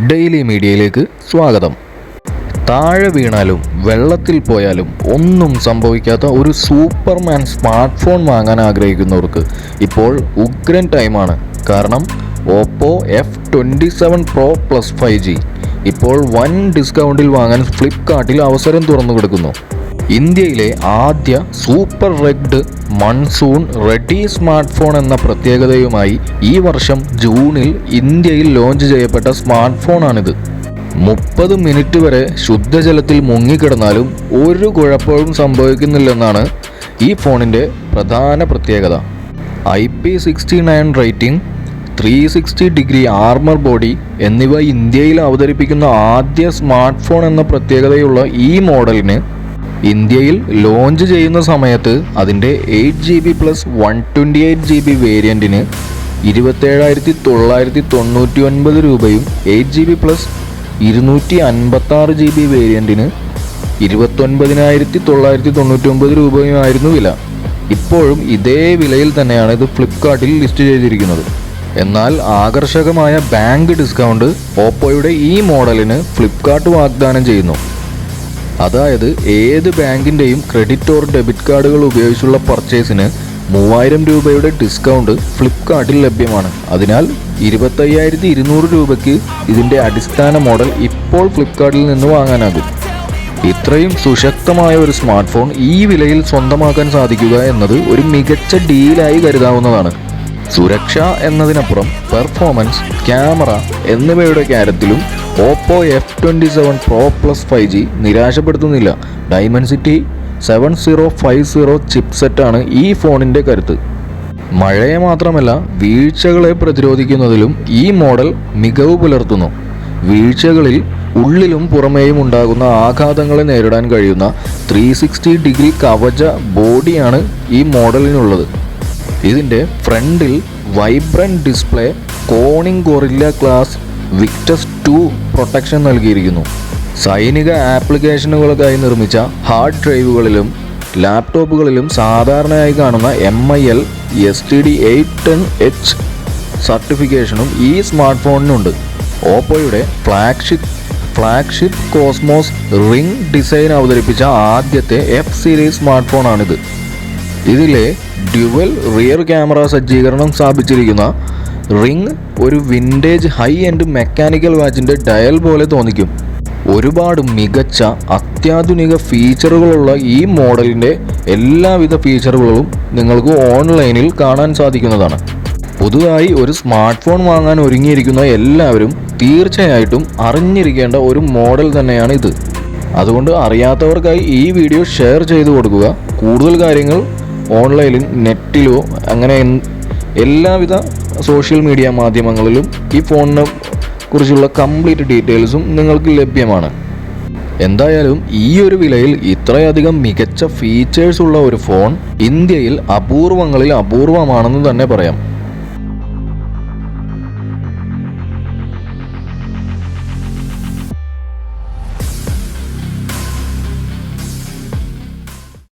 Daily മീഡിയയിലേക്ക് സ്വാഗതം. താഴെ വീണാലും വെള്ളത്തിൽ പോയാലും ഒന്നും സംഭവിക്കാത്ത ഒരു സൂപ്പർമാൻ സ്മാർട്ട് ഫോൺ വാങ്ങാൻ ആഗ്രഹിക്കുന്നവർക്ക് ഇപ്പോൾ ഉഗ്രൻ ടൈമാണ്. കാരണം Oppo F twenty seven pro plus five G ഇപ്പോൾ വൻ ഡിസ്കൗണ്ടിൽ വാങ്ങാൻ ഫ്ലിപ്കാർട്ടിൽ അവസരം തുറന്നു കൊടുക്കുന്നു ഇന്ത്യയിലെ ആദ്യ super red monsoon ready smartphone എന്ന പ്രത്യേകതയുമായി ഈ വർഷം ജൂണിൽ ഇന്ത്യയിൽ ലോഞ്ച് ചെയ്യപ്പെട്ട സ്മാർട്ട് ഫോണാണിത് മുപ്പത് മിനിറ്റ് വരെ ശുദ്ധജലത്തിൽ മുങ്ങിക്കിടന്നാലും ഒരു കുഴപ്പവും സംഭവിക്കുന്നില്ലെന്നാണ് ഈ ഫോണിന്റെ പ്രധാന പ്രത്യേകത. I P sixty nine rating three sixty degree armour body എന്നിവ ഇന്ത്യയിൽ അവതരിപ്പിക്കുന്ന ആദ്യ സ്മാർട്ട് ഫോൺ എന്ന പ്രത്യേകതയുള്ള ഈ മോഡലിന് ഇന്ത്യയിൽ ലോഞ്ച് ചെയ്യുന്ന സമയത്ത് അതിന്റെ eight G B plus one twenty eight G B വേരിയന്റിന് ഇരുപത്തേഴായിരത്തി തൊള്ളായിരത്തി തൊണ്ണൂറ്റി ഒൻപത് രൂപയും എയ്റ്റ് ജി ബി പ്ലസ് ഇരുന്നൂറ്റി അൻപത്തി ആറ് ജി ബി വേരിയന്റിന് ഇരുപത്തൊൻപതിനായിരത്തി തൊള്ളായിരത്തി തൊണ്ണൂറ്റി ഒമ്പത് രൂപയുമായിരുന്നു വില. ഇപ്പോഴും ഇതേ വിലയിൽ തന്നെയാണ് ഇത് ഫ്ലിപ്കാർട്ടിൽ ലിസ്റ്റ് ചെയ്തിരിക്കുന്നത്. എന്നാൽ ആകർഷകമായ ബാങ്ക് ഡിസ്കൗണ്ട് ഓപ്പോയുടെ ഈ മോഡലിന് ഫ്ലിപ്കാർട്ട് വാഗ്ദാനം ചെയ്യുന്നു. അതായത് ഏത് ബാങ്കിന്റെയും ക്രെഡിറ്റ് ഓർ ഡെബിറ്റ് കാർഡുകൾ ഉപയോഗിച്ചുള്ള പർച്ചേസിന് മൂവായിരം രൂപയുടെ ഡിസ്കൗണ്ട് ഫ്ലിപ്കാർട്ടിൽ ലഭ്യമാണ്. അതിനാൽ ഇരുപത്തയ്യായിരത്തി ഇരുന്നൂറ് രൂപയ്ക്ക് ഇതിന്റെ അടിസ്ഥാന മോഡൽ ഇപ്പോൾ ഫ്ലിപ്കാർട്ടിൽ നിന്ന് വാങ്ങാനാകും. ഇത്രയും സുശക്തമായ ഒരു സ്മാർട്ട് ഫോൺ ഈ വിലയിൽ സ്വന്തമാക്കാൻ സാധിക്കുക എന്നത് ഒരു മികച്ച ഡീലായി കരുതാവുന്നതാണ്. സുരക്ഷ എന്നതിനപ്പുറം പെർഫോമൻസ് ക്യാമറ എന്നിവയുടെ കാര്യത്തിലും Oppo F twenty seven pro plus five G നിരാശപ്പെടുത്തുന്നില്ല. Dimensity seven zero five zero ചിപ്സെറ്റാണ് ഈ ഫോണിന്റെ കരുത്ത്. മഴയെ മാത്രമല്ല വീഴ്ചകളെ പ്രതിരോധിക്കുന്നതിലും ഈ മോഡൽ മികവ് പുലർത്തുന്നു. വീഴ്ചകളിൽ ഉള്ളിലും പുറമേയും ഉണ്ടാകുന്ന ആഘാതങ്ങളെ നേരിടാൻ കഴിയുന്ന ത്രീ ഡിഗ്രി കവച ബോഡിയാണ് ഈ മോഡലിനുള്ളത് ഇതിന്റെ ഫ്രണ്ടിൽ vibrant display Corning Gorilla glass Victus two protection നൽകിയിരിക്കുന്നു. സൈനിക ആപ്ലിക്കേഷനുകൾക്കായി നിർമ്മിച്ച ഹാർഡ് ഡ്രൈവുകളിലും ലാപ്ടോപ്പുകളിലും സാധാരണയായി കാണുന്ന M I L S T D eight ten H സർട്ടിഫിക്കേഷനും ഈ സ്മാർട്ട് ഫോണിനുണ്ട് ഓപ്പോയുടെ flagship flagship cosmos ring design അവതരിപ്പിച്ച ആദ്യത്തെ എഫ് സീരീസ് സ്മാർട്ട് ഫോണാണിത് ഇതിലെ ഡ്യുവൽ റിയർ ക്യാമറ സജ്ജീകരണം സ്ഥാപിച്ചിരിക്കുന്ന റിംഗ് ഒരു വിന്റേജ് ഹൈ എൻഡ് മെക്കാനിക്കൽ വാച്ചിന്റെ ഡയൽ പോലെ തോന്നിക്കും. ഒരുപാട് മികച്ച അത്യാധുനിക ഫീച്ചറുകളുള്ള ഈ മോഡലിന്റെ എല്ലാവിധ ഫീച്ചറുകളും നിങ്ങൾക്ക് ഓൺലൈനിൽ കാണാൻ സാധിക്കുന്നതാണ്. പുതുതായി ഒരു സ്മാർട്ട് ഫോൺ വാങ്ങാൻ ഒരുങ്ങിയിരിക്കുന്ന എല്ലാവരും തീർച്ചയായിട്ടും അറിഞ്ഞിരിക്കേണ്ട ഒരു മോഡൽ തന്നെയാണ് ഇത് അതുകൊണ്ട് അറിയാത്തവർക്കായി ഈ വീഡിയോ ഷെയർ ചെയ്തു കൊടുക്കുക. കൂടുതൽ കാര്യങ്ങൾ ഓൺലൈനിൽ നെറ്റിലോ അങ്ങനെ എല്ലാവിധ സോഷ്യൽ മീഡിയ മാധ്യമങ്ങളിലും ഈ ഫോണിനെ കുറിച്ചുള്ള കംപ്ലീറ്റ് ഡീറ്റെയിൽസും നിങ്ങൾക്ക് ലഭ്യമാണ്. എന്തായാലും ഈ ഒരു വിലയിൽ ഇത്രയധികം മികച്ച ഫീച്ചേഴ്സ് ഉള്ള ഒരു ഫോൺ ഇന്ത്യയിൽ അപൂർവങ്ങളിൽ അപൂർവമാണെന്ന് തന്നെ പറയാം.